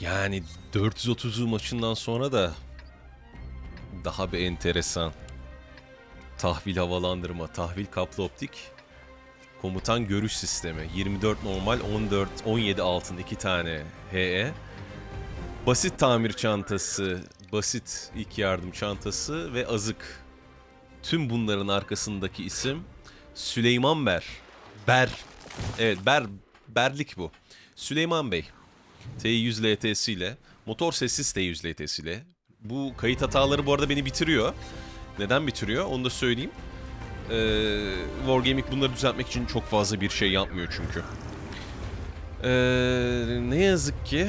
Yani 430 maçından sonra da daha bir enteresan. Tahvil havalandırma, tahvil kaplı optik, komutan görüş sistemi. 24 normal, 14, 17 altın iki tane HE. Basit tamir çantası, basit ilk yardım çantası ve azık. Tüm bunların arkasındaki isim Süleyman Ber. Ber. Evet Ber, Berlik bu. Süleyman Bey. T100 LT'siyle, motor sessiz T100 LT'siyle. Bu kayıt hataları bu arada beni bitiriyor. Neden bitiriyor? Onu da söyleyeyim. Ee, Wargaming bunları düzeltmek için çok fazla bir şey yapmıyor çünkü. Ee, ne yazık ki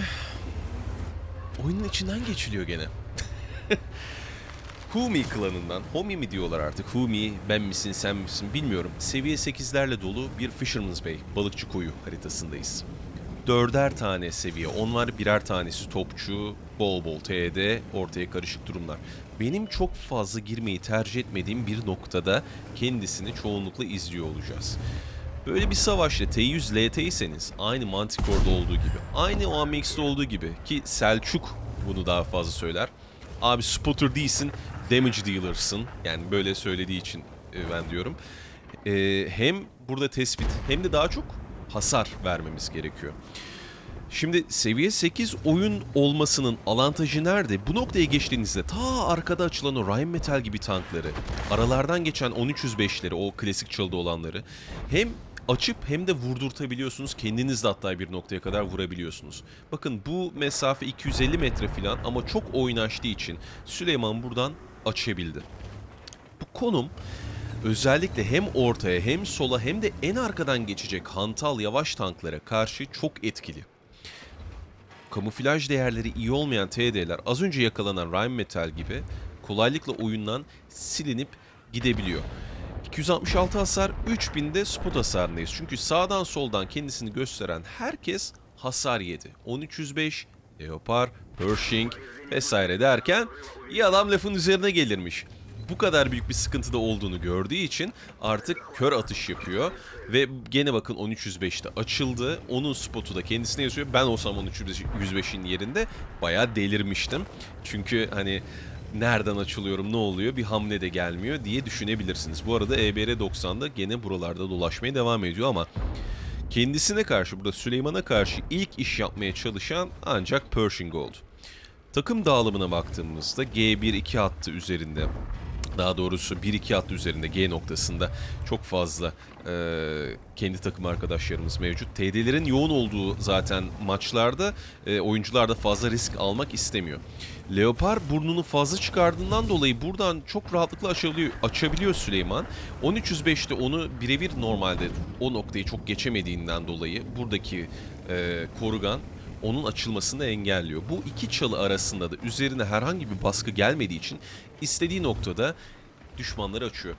oyunun içinden geçiliyor gene. Humi klanından, Homi mi diyorlar artık, Humi ben misin sen misin bilmiyorum. Seviye 8'lerle dolu bir Fisherman's Bay, balıkçı koyu haritasındayız. Dörder tane seviye, onlar birer tanesi topçu, bol bol TD, ortaya karışık durumlar. Benim çok fazla girmeyi tercih etmediğim bir noktada kendisini çoğunlukla izliyor olacağız. Böyle bir savaşta T100 LT'yseniz aynı Manticore'da olduğu gibi, aynı OMX'de olduğu gibi ki Selçuk bunu daha fazla söyler. Abi spotter değilsin, damage dealer'sın. Yani böyle söylediği için e, ben diyorum. E, hem burada tespit hem de daha çok hasar vermemiz gerekiyor. Şimdi seviye 8 oyun olmasının avantajı nerede? Bu noktaya geçtiğinizde ta arkada açılan o Rheinmetall gibi tankları, aralardan geçen 1305'leri, o klasik çalıda olanları hem açıp hem de vurdurtabiliyorsunuz. Kendiniz de hatta bir noktaya kadar vurabiliyorsunuz. Bakın bu mesafe 250 metre falan ama çok oynaştığı için Süleyman buradan açabildi. Bu konum özellikle hem ortaya hem sola hem de en arkadan geçecek hantal yavaş tanklara karşı çok etkili. Kamuflaj değerleri iyi olmayan TD'ler az önce yakalanan Rheinmetall gibi kolaylıkla oyundan silinip gidebiliyor. 266 hasar, 3000'de spot hasarındayız. Çünkü sağdan soldan kendisini gösteren herkes hasar yedi. 1305, Leopard, Pershing vesaire derken iyi adam lafın üzerine gelirmiş. Bu kadar büyük bir sıkıntıda olduğunu gördüğü için artık kör atış yapıyor. Ve gene bakın 1305'te açıldı. Onun spotu da kendisine yazıyor. Ben olsam 1305'in yerinde bayağı delirmiştim. Çünkü hani nereden açılıyorum ne oluyor bir hamle de gelmiyor diye düşünebilirsiniz. Bu arada EBR 90'da gene buralarda dolaşmaya devam ediyor ama kendisine karşı burada Süleyman'a karşı ilk iş yapmaya çalışan ancak Pershing oldu. Takım dağılımına baktığımızda G1-2 hattı üzerinde daha doğrusu 1-2 hattı üzerinde G noktasında çok fazla e, kendi takım arkadaşlarımız mevcut. TD'lerin yoğun olduğu zaten maçlarda e, oyuncular da fazla risk almak istemiyor. Leopard burnunu fazla çıkardığından dolayı buradan çok rahatlıkla açabiliyor, açabiliyor Süleyman. 1305'te onu birebir normalde o noktayı çok geçemediğinden dolayı buradaki e, korugan onun açılmasını engelliyor. Bu iki çalı arasında da üzerine herhangi bir baskı gelmediği için istediği noktada düşmanları açıyor.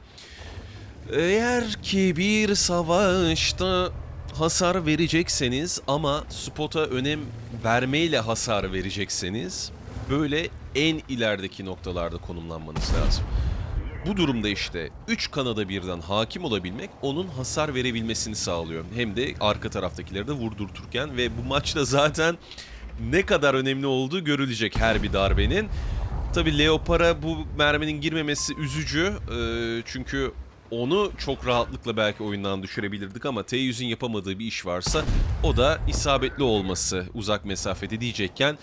Eğer ki bir savaşta hasar verecekseniz ama spota önem vermeyle hasar verecekseniz böyle en ilerideki noktalarda konumlanmanız lazım. Bu durumda işte 3 kanada birden hakim olabilmek onun hasar verebilmesini sağlıyor. Hem de arka taraftakileri de vurdurturken ve bu maçta zaten ne kadar önemli olduğu görülecek her bir darbenin. Tabi Leopard'a bu merminin girmemesi üzücü. Ee, çünkü onu çok rahatlıkla belki oyundan düşürebilirdik ama T100'ün yapamadığı bir iş varsa o da isabetli olması uzak mesafede diyecekken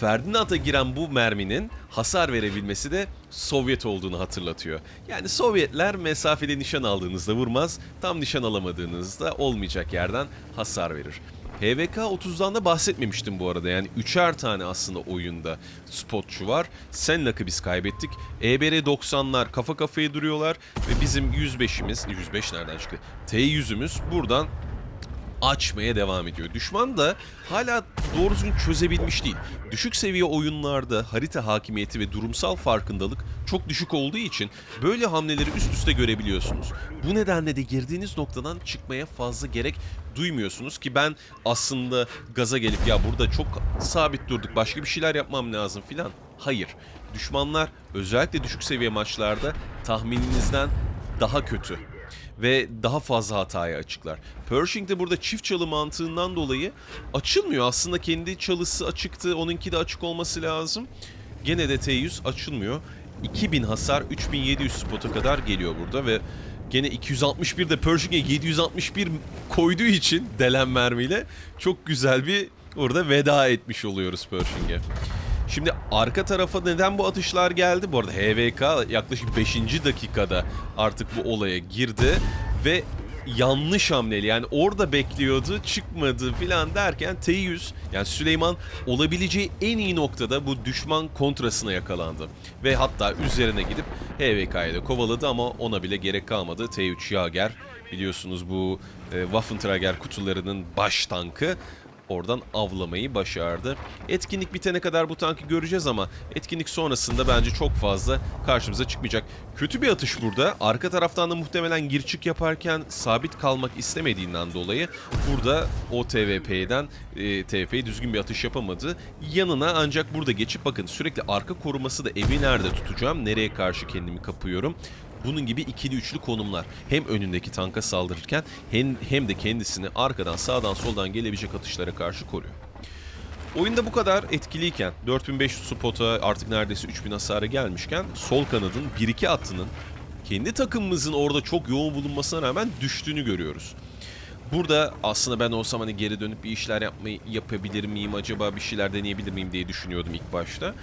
Ferdinand'a giren bu merminin hasar verebilmesi de Sovyet olduğunu hatırlatıyor. Yani Sovyetler mesafede nişan aldığınızda vurmaz, tam nişan alamadığınızda olmayacak yerden hasar verir. HVK 30'dan da bahsetmemiştim bu arada. Yani üçer tane aslında oyunda spotçu var. Senlak'ı biz kaybettik. EBR 90'lar kafa kafaya duruyorlar. Ve bizim 105'imiz, 105 nereden çıktı? T100'ümüz buradan açmaya devam ediyor. Düşman da hala doğru düzgün çözebilmiş değil. Düşük seviye oyunlarda harita hakimiyeti ve durumsal farkındalık çok düşük olduğu için böyle hamleleri üst üste görebiliyorsunuz. Bu nedenle de girdiğiniz noktadan çıkmaya fazla gerek duymuyorsunuz ki ben aslında gaza gelip ya burada çok sabit durduk başka bir şeyler yapmam lazım filan. Hayır. Düşmanlar özellikle düşük seviye maçlarda tahmininizden daha kötü. Ve daha fazla hataya açıklar. Pershing de burada çift çalı mantığından dolayı açılmıyor. Aslında kendi çalısı açıktı. Onunki de açık olması lazım. Gene de T100 açılmıyor. 2000 hasar 3700 spota kadar geliyor burada ve gene 261 de Pershing'e 761 koyduğu için delen mermiyle çok güzel bir orada veda etmiş oluyoruz Pershing'e. Şimdi arka tarafa neden bu atışlar geldi? Bu arada HVK yaklaşık 5. dakikada artık bu olaya girdi ve yanlış hamleli yani orada bekliyordu çıkmadı filan derken T100 yani Süleyman olabileceği en iyi noktada bu düşman kontrasına yakalandı. Ve hatta üzerine gidip HVK'yı da kovaladı ama ona bile gerek kalmadı. T3 Jaeger biliyorsunuz bu e, Waffenträger kutularının baş tankı oradan avlamayı başardı. Etkinlik bitene kadar bu tankı göreceğiz ama etkinlik sonrasında bence çok fazla karşımıza çıkmayacak. Kötü bir atış burada. Arka taraftan da muhtemelen gir çık yaparken sabit kalmak istemediğinden dolayı burada o TVP'den e, TVP'ye düzgün bir atış yapamadı. Yanına ancak burada geçip bakın sürekli arka koruması da evi nerede tutacağım, nereye karşı kendimi kapıyorum. Bunun gibi ikili üçlü konumlar. Hem önündeki tanka saldırırken hem, hem de kendisini arkadan sağdan soldan gelebilecek atışlara karşı koruyor. Oyunda bu kadar etkiliyken 4500 spota artık neredeyse 3000 hasara gelmişken sol kanadın 1-2 hattının kendi takımımızın orada çok yoğun bulunmasına rağmen düştüğünü görüyoruz. Burada aslında ben olsam hani geri dönüp bir işler yapmayı yapabilir miyim acaba bir şeyler deneyebilir miyim diye düşünüyordum ilk başta.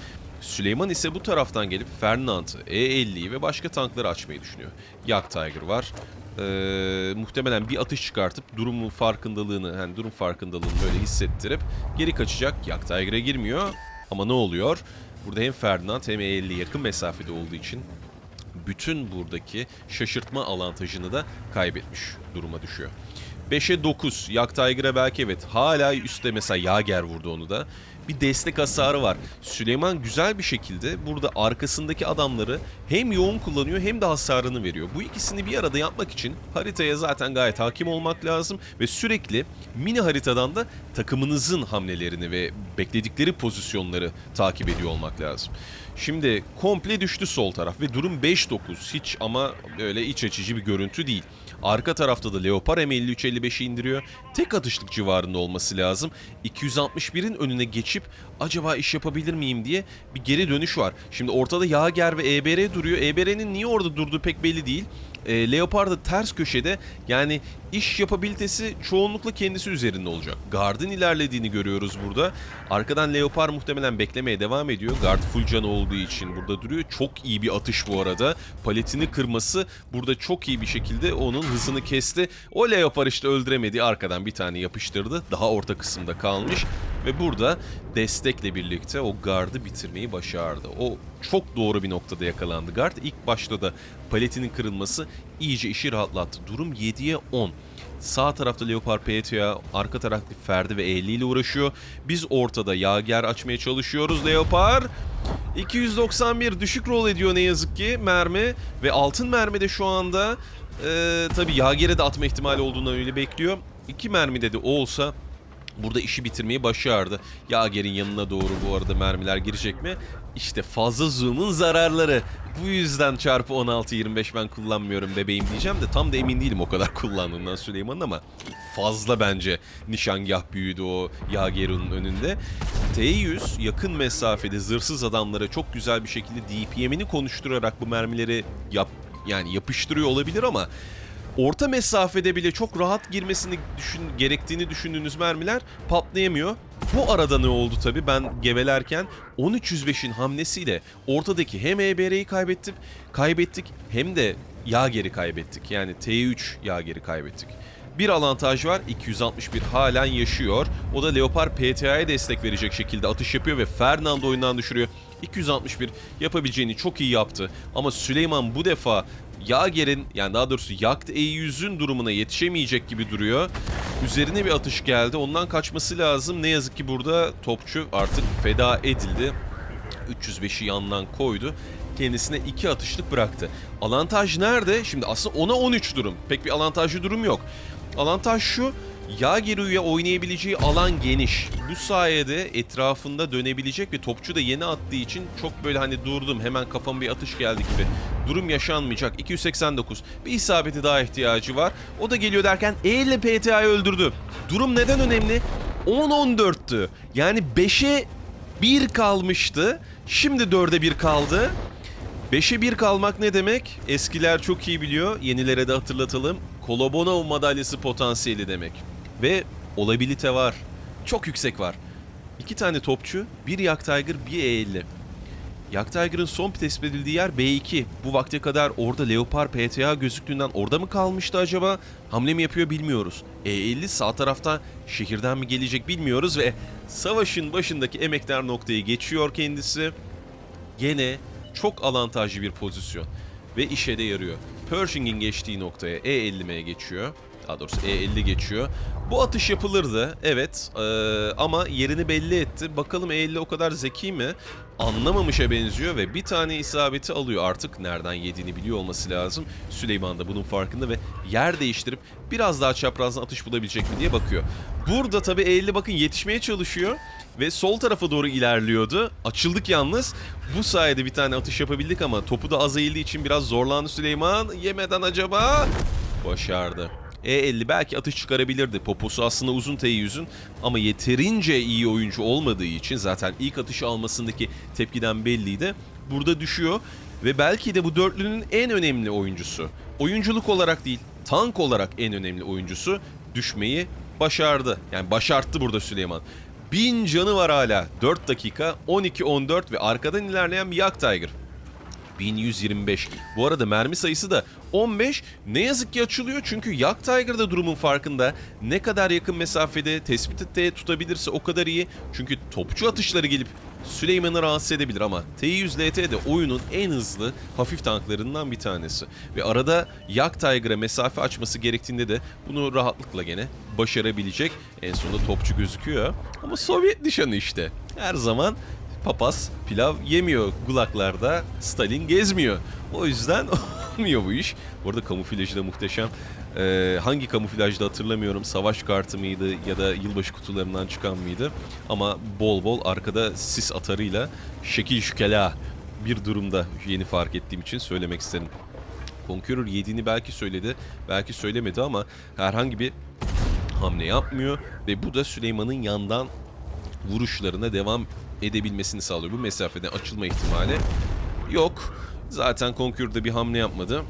Süleyman ise bu taraftan gelip Fernand'ı, E50'yi ve başka tankları açmayı düşünüyor. Yak Tiger var. Ee, muhtemelen bir atış çıkartıp durumun farkındalığını, yani durum farkındalığını böyle hissettirip geri kaçacak. Yak Tiger'a girmiyor ama ne oluyor? Burada hem Ferdinand hem E50 yakın mesafede olduğu için bütün buradaki şaşırtma avantajını da kaybetmiş duruma düşüyor. 5'e 9. Yak Tiger'a belki evet. Hala üstte mesela Yager vurdu onu da. Bir destek hasarı var. Süleyman güzel bir şekilde burada arkasındaki adamları hem yoğun kullanıyor hem de hasarını veriyor. Bu ikisini bir arada yapmak için haritaya zaten gayet hakim olmak lazım ve sürekli mini haritadan da takımınızın hamlelerini ve bekledikleri pozisyonları takip ediyor olmak lazım. Şimdi komple düştü sol taraf ve durum 5-9. Hiç ama öyle iç açıcı bir görüntü değil. Arka tarafta da Leopard M53-55'i indiriyor. Tek atışlık civarında olması lazım. 261'in önüne geçip acaba iş yapabilir miyim diye bir geri dönüş var. Şimdi ortada Yager ve EBR duruyor. EBR'nin niye orada durduğu pek belli değil. E, Leopard da ters köşede yani iş yapabilitesi çoğunlukla kendisi üzerinde olacak. Guard'ın ilerlediğini görüyoruz burada. Arkadan Leopard muhtemelen beklemeye devam ediyor. Guard full can olduğu için burada duruyor. Çok iyi bir atış bu arada. Paletini kırması burada çok iyi bir şekilde onun hızını kesti. O Leopard işte öldüremedi. Arkadan bir tane yapıştırdı. Daha orta kısımda kalmış. Ve burada destekle birlikte o Guard'ı bitirmeyi başardı. O çok doğru bir noktada yakalandı Guard. İlk başta da paletinin kırılması iyice işi rahatlattı. Durum 7'ye 10. Sağ tarafta Leopard PTA, arka tarafta Ferdi ve 50 ile uğraşıyor. Biz ortada Yager açmaya çalışıyoruz Leopard. 291 düşük rol ediyor ne yazık ki mermi ve altın mermi de şu anda e, tabii Yager'e de atma ihtimali olduğundan öyle bekliyor. İki mermide de o olsa burada işi bitirmeyi başardı. Yager'in yanına doğru bu arada mermiler girecek mi? İşte fazla zoom'un zararları. Bu yüzden çarpı 16-25 ben kullanmıyorum bebeğim diyeceğim de tam da emin değilim o kadar kullandığımdan Süleyman'ın ama fazla bence nişangah büyüdü o Yager'in önünde. T100 yakın mesafede zırhsız adamlara çok güzel bir şekilde DPM'ini konuşturarak bu mermileri yap yani yapıştırıyor olabilir ama orta mesafede bile çok rahat girmesini düşün, gerektiğini düşündüğünüz mermiler patlayamıyor. Bu arada ne oldu tabi ben gevelerken 1305'in hamlesiyle ortadaki hem EBR'yi kaybettik, kaybettik hem de Yager'i kaybettik. Yani T3 Yager'i kaybettik. Bir avantaj var. 261 halen yaşıyor. O da Leopard PTA'ya destek verecek şekilde atış yapıyor ve Fernando oyundan düşürüyor. 261 yapabileceğini çok iyi yaptı. Ama Süleyman bu defa Yager'in yani daha doğrusu Yakt E100'ün durumuna yetişemeyecek gibi duruyor. Üzerine bir atış geldi. Ondan kaçması lazım. Ne yazık ki burada topçu artık feda edildi. 305'i yandan koydu. Kendisine iki atışlık bıraktı. Avantaj nerede? Şimdi aslında ona 13 durum. Pek bir avantajlı durum yok. Avantaj şu. Yageru'ya oynayabileceği alan geniş. Bu sayede etrafında dönebilecek ve topçu da yeni attığı için çok böyle hani durdum hemen kafama bir atış geldi gibi durum yaşanmayacak. 289. Bir isabeti daha ihtiyacı var. O da geliyor derken E ile PTA'yı öldürdü. Durum neden önemli? 10-14'tü. Yani 5'e 1 kalmıştı. Şimdi 4'e 1 kaldı. 5'e 1 kalmak ne demek? Eskiler çok iyi biliyor. Yenilere de hatırlatalım. Kolobonov madalyası potansiyeli demek. Ve olabilite var. Çok yüksek var. İki tane topçu, bir Yak Tiger, bir E50. Yak son tespit edildiği yer B2. Bu vakte kadar orada Leopard PTA gözüktüğünden orada mı kalmıştı acaba? Hamle mi yapıyor bilmiyoruz. E50 sağ tarafta şehirden mi gelecek bilmiyoruz ve savaşın başındaki emektar noktayı geçiyor kendisi. Gene çok avantajlı bir pozisyon ve işe de yarıyor. Pershing'in geçtiği noktaya E50'ye geçiyor. Daha doğrusu E50 geçiyor. Bu atış yapılırdı evet eee, ama yerini belli etti. Bakalım E50 o kadar zeki mi? Anlamamışa benziyor ve bir tane isabeti alıyor. Artık nereden yediğini biliyor olması lazım. Süleyman da bunun farkında ve yer değiştirip biraz daha çaprazdan atış bulabilecek mi diye bakıyor. Burada tabii E50 bakın yetişmeye çalışıyor ve sol tarafa doğru ilerliyordu. Açıldık yalnız. Bu sayede bir tane atış yapabildik ama topu da az eğildiği için biraz zorlandı Süleyman. Yemeden acaba? Başardı. E50 belki atış çıkarabilirdi. Poposu aslında uzun T100'ün ama yeterince iyi oyuncu olmadığı için zaten ilk atışı almasındaki tepkiden belliydi. Burada düşüyor ve belki de bu dörtlünün en önemli oyuncusu. Oyunculuk olarak değil, tank olarak en önemli oyuncusu düşmeyi başardı. Yani başarttı burada Süleyman. 1000 canı var hala. 4 dakika, 12-14 ve arkadan ilerleyen bir Yak Tiger. 1125. Bu arada mermi sayısı da 15. Ne yazık ki açılıyor çünkü Yak Tiger da durumun farkında. Ne kadar yakın mesafede tespit ette tutabilirse o kadar iyi. Çünkü topçu atışları gelip Süleyman'ı rahatsız edebilir ama T100 LT de oyunun en hızlı hafif tanklarından bir tanesi. Ve arada Yak Tiger'a mesafe açması gerektiğinde de bunu rahatlıkla gene başarabilecek. En sonunda topçu gözüküyor. Ama Sovyet nişanı işte. Her zaman papaz pilav yemiyor gulaklarda, Stalin gezmiyor. O yüzden olmuyor bu iş. Bu arada kamuflajı da muhteşem. Ee, hangi kamuflajda hatırlamıyorum. Savaş kartı mıydı ya da yılbaşı kutularından çıkan mıydı? Ama bol bol arkada sis atarıyla şekil şükela bir durumda yeni fark ettiğim için söylemek isterim. Conqueror yediğini belki söyledi, belki söylemedi ama herhangi bir hamle yapmıyor ve bu da Süleyman'ın yandan vuruşlarına devam edebilmesini sağlıyor. Bu mesafeden açılma ihtimali yok. Zaten Conqueror'da bir hamle yapmadı.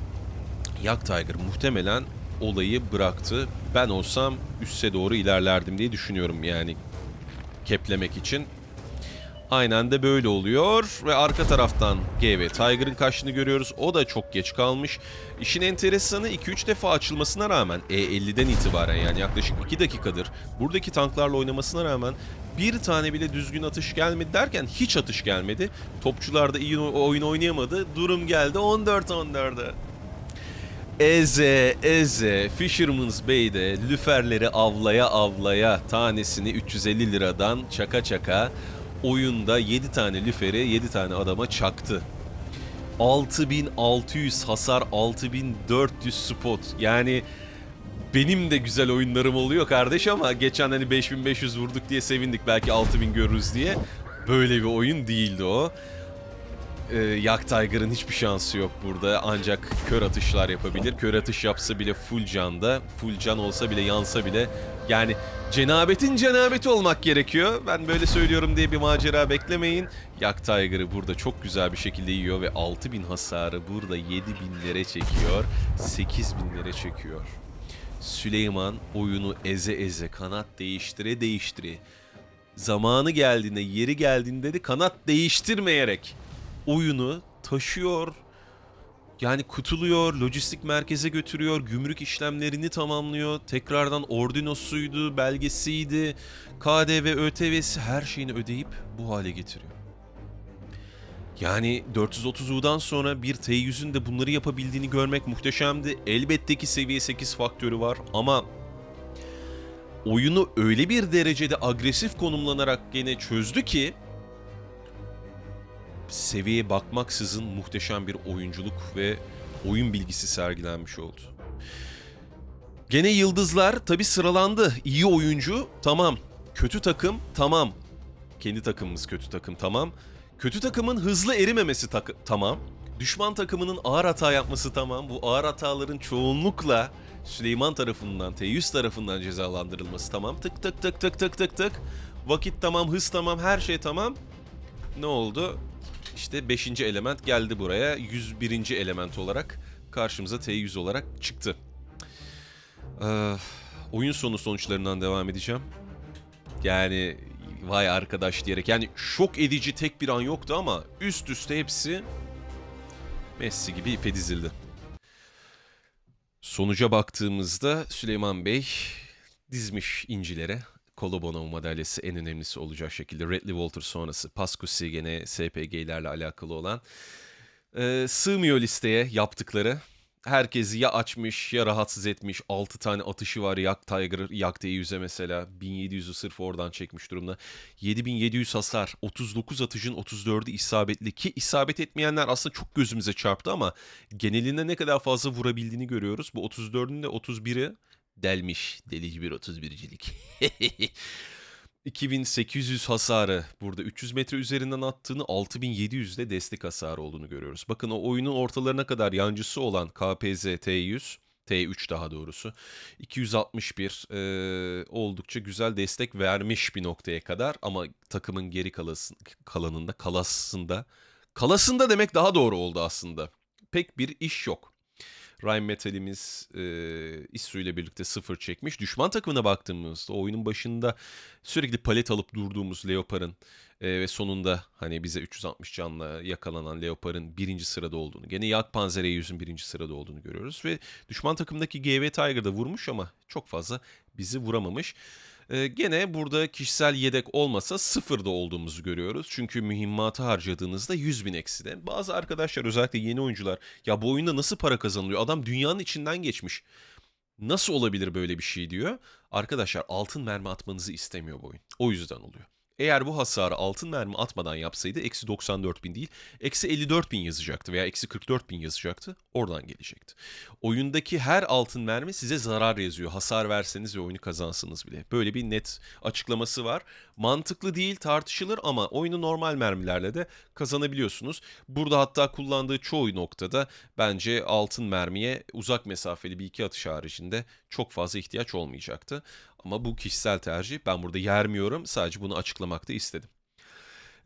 Yak Tiger muhtemelen olayı bıraktı. Ben olsam üste doğru ilerlerdim diye düşünüyorum yani keplemek için. Aynen de böyle oluyor ve arka taraftan GV Tiger'ın kaçtığını görüyoruz. O da çok geç kalmış. İşin enteresanı 2-3 defa açılmasına rağmen E50'den itibaren yani yaklaşık 2 dakikadır buradaki tanklarla oynamasına rağmen bir tane bile düzgün atış gelmedi derken hiç atış gelmedi. Topçular da iyi oyun oynayamadı. Durum geldi 14-14'e. Eze eze Fisherman's Bay'de lüferleri avlaya avlaya tanesini 350 liradan çaka çaka oyunda 7 tane lüferi 7 tane adama çaktı. 6600 hasar 6400 spot yani benim de güzel oyunlarım oluyor kardeş ama geçen hani 5500 vurduk diye sevindik belki 6000 görürüz diye. Böyle bir oyun değildi o. Ee, Yak Tiger'ın hiçbir şansı yok burada. Ancak kör atışlar yapabilir. Kör atış yapsa bile full canda. Full can olsa bile yansa bile. Yani cenabetin cenabeti olmak gerekiyor. Ben böyle söylüyorum diye bir macera beklemeyin. Yak Tiger'ı burada çok güzel bir şekilde yiyor ve 6000 hasarı burada 7000'lere çekiyor. 8000'lere çekiyor. Süleyman oyunu eze eze kanat değiştire değiştire zamanı geldiğinde, yeri geldiğinde de kanat değiştirmeyerek oyunu taşıyor. Yani kutuluyor, lojistik merkeze götürüyor, gümrük işlemlerini tamamlıyor. Tekrardan ordinosuydu, belgesiydi, KDV, ÖTV'si her şeyini ödeyip bu hale getiriyor. Yani 430U'dan sonra bir T100'ün de bunları yapabildiğini görmek muhteşemdi. Elbette ki seviye 8 faktörü var ama oyunu öyle bir derecede agresif konumlanarak gene çözdü ki seviyeye bakmaksızın muhteşem bir oyunculuk ve oyun bilgisi sergilenmiş oldu. Gene yıldızlar tabi sıralandı. İyi oyuncu tamam. Kötü takım tamam. Kendi takımımız kötü takım tamam. Kötü takımın hızlı erimemesi takı- tamam. Düşman takımının ağır hata yapması tamam. Bu ağır hataların çoğunlukla Süleyman tarafından, T100 tarafından cezalandırılması tamam. Tık tık tık tık tık tık tık. Vakit tamam, hız tamam, her şey tamam. Ne oldu? İşte 5. element geldi buraya. 101. element olarak karşımıza T100 olarak çıktı. Ee, oyun sonu sonuçlarından devam edeceğim. Yani vay arkadaş diyerek. Yani şok edici tek bir an yoktu ama üst üste hepsi Messi gibi ipe dizildi. Sonuca baktığımızda Süleyman Bey dizmiş incilere. Kolobonov madalyası en önemlisi olacak şekilde. Redley Walter sonrası. Pascusi gene SPG'lerle alakalı olan. Ee, sığmıyor listeye yaptıkları. Herkesi ya açmış ya rahatsız etmiş. 6 tane atışı var Yak Tiger, Yak T100'e mesela. 1700'ü sırf oradan çekmiş durumda. 7700 hasar. 39 atışın 34'ü isabetli. Ki isabet etmeyenler aslında çok gözümüze çarptı ama genelinde ne kadar fazla vurabildiğini görüyoruz. Bu 34'ün de 31'i delmiş. Delici bir 31'cilik. 2800 hasarı burada 300 metre üzerinden attığını 6700 de destek hasarı olduğunu görüyoruz. Bakın o oyunun ortalarına kadar yancısı olan KPZ T100 T3 daha doğrusu 261 e, oldukça güzel destek vermiş bir noktaya kadar ama takımın geri kalası, kalanında kalasında kalasında demek daha doğru oldu aslında. Pek bir iş yok. Rhyme Metal'imiz e, İssu ile birlikte sıfır çekmiş. Düşman takımına baktığımızda oyunun başında sürekli palet alıp durduğumuz Leopard'ın e, ve sonunda hani bize 360 canla yakalanan Leopard'ın birinci sırada olduğunu, gene Yak Panzer yüzün birinci sırada olduğunu görüyoruz ve düşman takımdaki GV Tiger da vurmuş ama çok fazla bizi vuramamış. Ee, gene burada kişisel yedek olmasa sıfırda olduğumuzu görüyoruz. Çünkü mühimmatı harcadığınızda 100 bin ekside. Bazı arkadaşlar özellikle yeni oyuncular ya bu oyunda nasıl para kazanılıyor? Adam dünyanın içinden geçmiş. Nasıl olabilir böyle bir şey diyor. Arkadaşlar altın mermi atmanızı istemiyor bu oyun. O yüzden oluyor. Eğer bu hasarı altın mermi atmadan yapsaydı eksi 94 bin değil eksi 54 bin yazacaktı veya eksi 44 bin yazacaktı oradan gelecekti. Oyundaki her altın mermi size zarar yazıyor hasar verseniz ve oyunu kazansanız bile. Böyle bir net açıklaması var. Mantıklı değil tartışılır ama oyunu normal mermilerle de kazanabiliyorsunuz. Burada hatta kullandığı çoğu noktada bence altın mermiye uzak mesafeli bir iki atış haricinde çok fazla ihtiyaç olmayacaktı. Ama bu kişisel tercih. Ben burada yermiyorum. Sadece bunu açıklamakta istedim.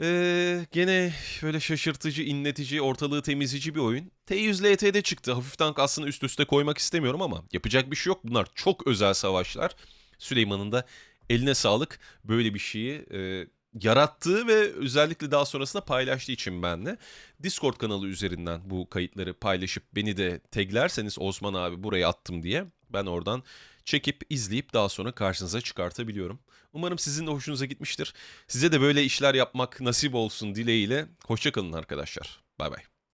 Ee, gene böyle şaşırtıcı, inletici, ortalığı temizleyici bir oyun. T100 LT'de çıktı. Hafif tank aslında üst üste koymak istemiyorum ama yapacak bir şey yok. Bunlar çok özel savaşlar. Süleyman'ın da eline sağlık böyle bir şeyi e, yarattığı ve özellikle daha sonrasında paylaştığı için benle. Discord kanalı üzerinden bu kayıtları paylaşıp beni de taglerseniz Osman abi buraya attım diye ben oradan çekip izleyip daha sonra karşınıza çıkartabiliyorum. Umarım sizin de hoşunuza gitmiştir. Size de böyle işler yapmak nasip olsun dileğiyle. Hoşçakalın arkadaşlar. Bay bay.